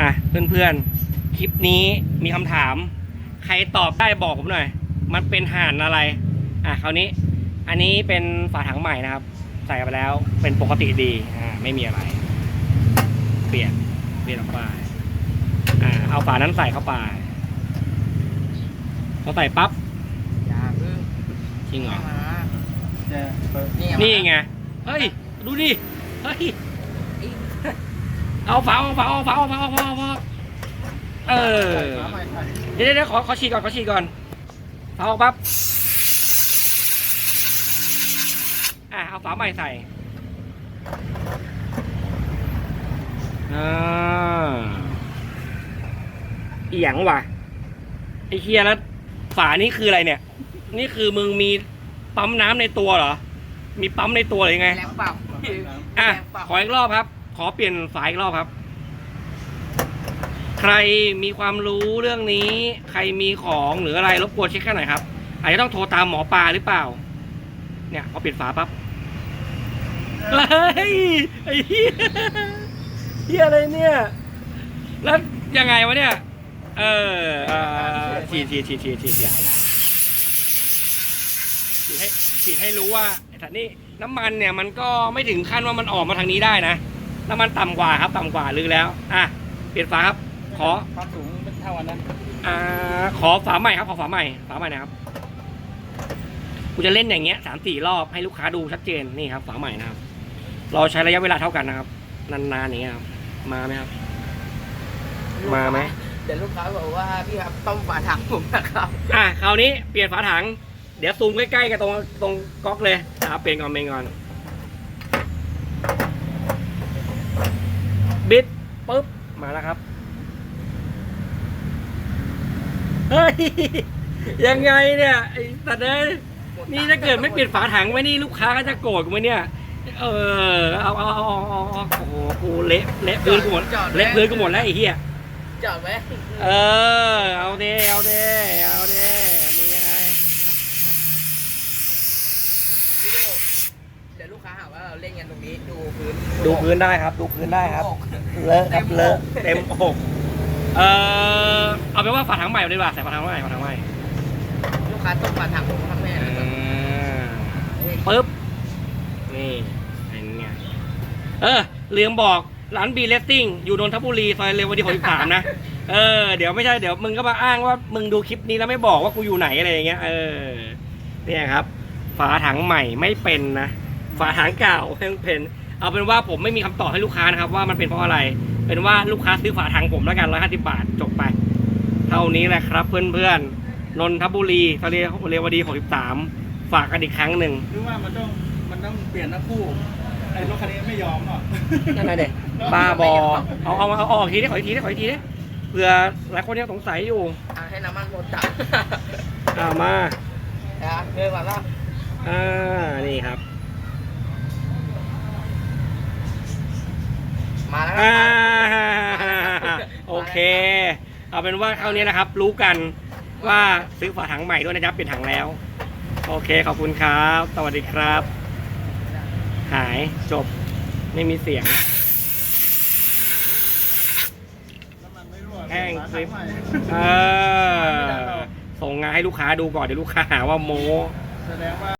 อะเพื่อนๆ คลิปนี้มีคำถาม ใครตอบได้บอกผมหน่อย มันเป็นห่านอะไร อะคราวนี้ อันนี้เป็นฝาถังใหม่นะครับ ใส่ไปแล้วเป็นปกติดี อ่าไม่มีอะไร เปลี่ยน เปลี่ยนออกไป อ่าเอาฝานั้นใส่เข้าไปพอใส่ปั๊บอย่าเพิ่งจริงเหรอมาเนี่ยเปิดนี่นี่ไง เฮ้ย ดูดิ เฮ้ย เอาฝาเอาฝาเอาฝาเอาฝาเอาฝาเอาฝาเออฝาใหม่ใส่เดี๋ยวเดี๋ยวขอขอฉีดก่อนขอฉีดก่อนฝาออกปั๊บอะเอาฝาใหม่ใส่อ่าอีหยังวะไอ้เคียแล้วฝานี่คืออะไรเนี่ย นี่คือมึงมีปั๊มน้ำในตัวเหรอ มีปั๊มในตัวหรือไงแรงเปล่าอะแรงเปล่าขออีกรอบครับ ขอเปลี่ยนฝายอีกรอบครับ ใครมีความรู้เรื่องนี้ ใครมีของหรืออะไรรบกวนเช็คแค่หน่อยครับ อาจจะต้องโทรตามหมอปลาหรือเปล่า เนี่ยพอเปลี่ยนฝาปั๊บเฮ้ยไอ้เหี้ยเหี้ยอะไรเนี่ย แล้วยังไงวะเนี่ย เออฉีดฉีดฉีดฉีดฉีดฉีดฉีดให้ฉีดให้รู้ว่าไอ้สัตว์นี่น้ำมันเนี่ยมันก็ไม่ถึงขั้นว่ามันออกมาทางนี้ได้นะ น้ำมันต่ำกว่าครับต่ำกว่าลือแล้ว อะเปลี่ยนฝาครับ ขอความสูงเป็นเท่ากันนะอ่าขอฝาใหม่ครับขอฝาใหม่ฝาใหม่นะครับกูจะเล่นอย่างเงี้ยสามสี่รอบให้ลูกค้าดูชัดเจนนี่ครับฝาใหม่นะครับเราใช้ระยะเวลาเท่ากันนะครับนานๆอย่างเงี้ยครับมาไหมครับ มาไหมเดี๋ยวลูกค้าบอกว่าพี่ครับต้มฝาถังผมนะครับอะคราวนี้เปลี่ยนฝาถัง เดี๋ยวซูมใกล้ๆกับตรงตรงก๊อกเลยนะครับเปลี่ยนก่อนเปลี่ยนก่อน บิดปุ๊บ มาแล้วครับ เฮ้ย ยังไงเนี่ยไอ้สัตว์เอ้ยนี่ถ้าเกิดไม่เปลี่ยนฝาถังไว้นี่ลูกค้าก็จะโกรธกูไหมเนี่ย เออ เอาเอาเอาเอาเอาเอาโอ้โหกูเละเละพื้นกูหมดเละพื้นกูหมดแล้วไอ้เหี้ย จอดไหมเออ เอาเด้เอาเด้เอาเด้มียังไง พี่ดู เดี๋ยวลูกค้าหาว่าเราเล่นกันตรงนี้ดูพื้นดูพื้นได้ครับ ดูพื้นได้ครับอกเลอะครับเลอะเต็มอกเออเอาเป็นว่าฝาถังใหม่ดีกว่าใส่ฝาถังใหม่ฝาถังใหม่ลูกค้าต้มฝาถังผมทำแม่อ่นะครับาปึ๊บนี่เป็นไงเออลืมบอกร้านบีเลสติ้งอยู่นนทบุรีซอยเรวดีหกสิบสามนะเออเดี๋ยวไม่ใช่เดี๋ยวมึงก็มาอ้างว่ามึงดูคลิปนี้แล้วไม่บอกว่ากูอยู่ไหนอะไรอย่างเงี้ยเออเนี่ยครับ ฝาถังใหม่ไม่เป็นนะ ฝาถังเก่ายังเป็นเอาเป็นว่าผมไม่มีคำตอบให้ลูกค้านะครับ ว่ามันเป็นเพราะอะไร เป็นว่าลูกค้าซื้อฝาถังผมแล้วกันร้อยห้าสิบาทจบไป เท่านี้แหละครับ เพื่อนๆนนทบุรีทะเลเรวดีหกสิบสามฝากกันอีกครั้งหนึ่งหรือว่ามันต้องมันต้องเปลี่ยนทั้งคู่ไอ้รถคันนี้ไม่ยอมหรอกนั่นไงเด็กบ้าบอเอาเอาเอาเอาออกทีได้ขออีกทีได้ขออีกทีได้เผื่อหลายคนยังสงสัยอยู่อะให้น้ำมันหมดจัดอ่ามานะเรื่องก่อนว่าอ่านี่ครับ มาแล้ว อ่าโอเค เอาเป็นว่าครานี้นะครับ รู้กันว่าซื้อฝาถังใหม่ด้วยนะครับเปลี่ยนถังแล้ว โอเคขอบคุณครับ สวัสดีครับ หายจบไม่มีเสียงแห้งคลิปเออส่งงานให้ลูกค้าดูก่อนเดี๋ยวลูกค้าหาว่าโมแสดงว่า